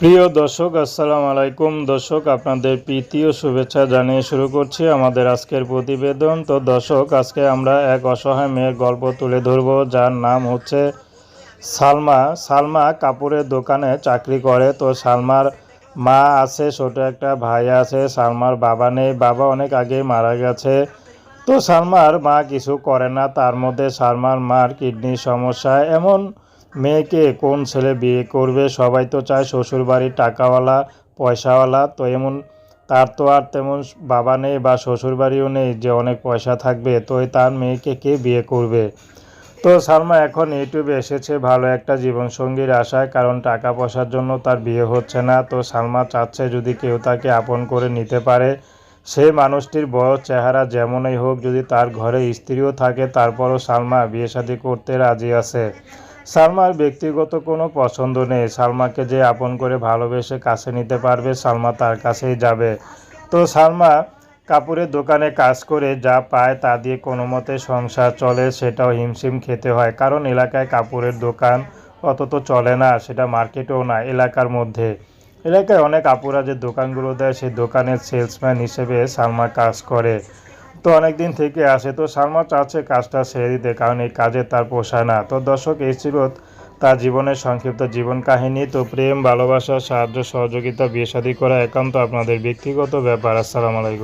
প্রিয় দর্শক, আসসালামু আলাইকুম। দর্শক, আপনাদের প্রীতি ও শুভেচ্ছা জানিয়ে শুরু করছি আমাদের আজকের প্রতিবেদন। তো দর্শক, আজকে আমরা এক অসহায় মেয়ের গল্প তুলে ধরব, যার নাম হচ্ছে সালমা। সালমা কাপড়ের দোকানে চাকরি করে। তো সালমার মা আছে, ছোট একটা ভাই আছে, সালমার বাবা নেই। বাবা অনেক আগেই মারা গেছে। তো সালমার মা কিছু করে না, তার মধ্যে সালমার মার কিডনির সমস্যা। এমন মেয়েকে কোন ছেলে বিয়ে করবে? সবাই তো চায় শ্বশুর বাড়ির টাকাওয়ালা, পয়সাওয়ালা, তো এমন, তার তো আর তেমন বাবা নেই বা শ্বশুর বাড়িও নেই যে অনেক পয়সা থাকবে তো তার মেয়েকে কে বিয়ে করবে? তো সালমা, এখন ইউটিউবে এসেছে ভালো একটা জীবনসঙ্গীর আশায়, কারণ টাকা পয়সার জন্য তার বিয়ে হচ্ছে না। তো সালমা চাচ্ছে যদি কেউ তাকে আপন করে নিতে পারে সেই মানুষটির বড় চেহারা যেমনই হোক, যদি তার ঘরে স্ত্রীও থাকে, তারপরও সালমা বিয়ে শাদী করতে রাজি আছে। সালমার ব্যক্তিগত কোনো পছন্দ নেই। সালমাকে যে আপন করে ভালোবেসে কাছে নিতে পারবে, সালমা তার কাছেই যাবে। তো সালমা কাপড়ের দোকানে কাজ করে যা পায় তা দিয়ে কোনো মতে সংসার চলে, সেটাও হিমশিম খেতে হয়। কারণ এলাকায় কাপড়ের দোকান অত তো চলে না, সেটা মার্কেটেও না, এলাকার মধ্যে। এলাকায় অনেক আপুরা যে দোকানগুলো দেয়, সেই দোকানের সেলসম্যান হিসেবে সালমা কাজ করে। তো অনেক দিন থেকে আসে। তো সালমা চাচ্ছে কাজটা ছেড়ে দিতে, কারণ এই কাজে তার পোষায় না। তো দর্শক, এই ছিল তার জীবনের সংক্ষিপ্ত জীবন কাহিনী। তো প্রেম, ভালোবাসা, সাহায্য, সহযোগিতা, বিয়ে করা একান্ত আপনাদের ব্যক্তিগত ব্যাপার। আসসালামু আলাইকুম।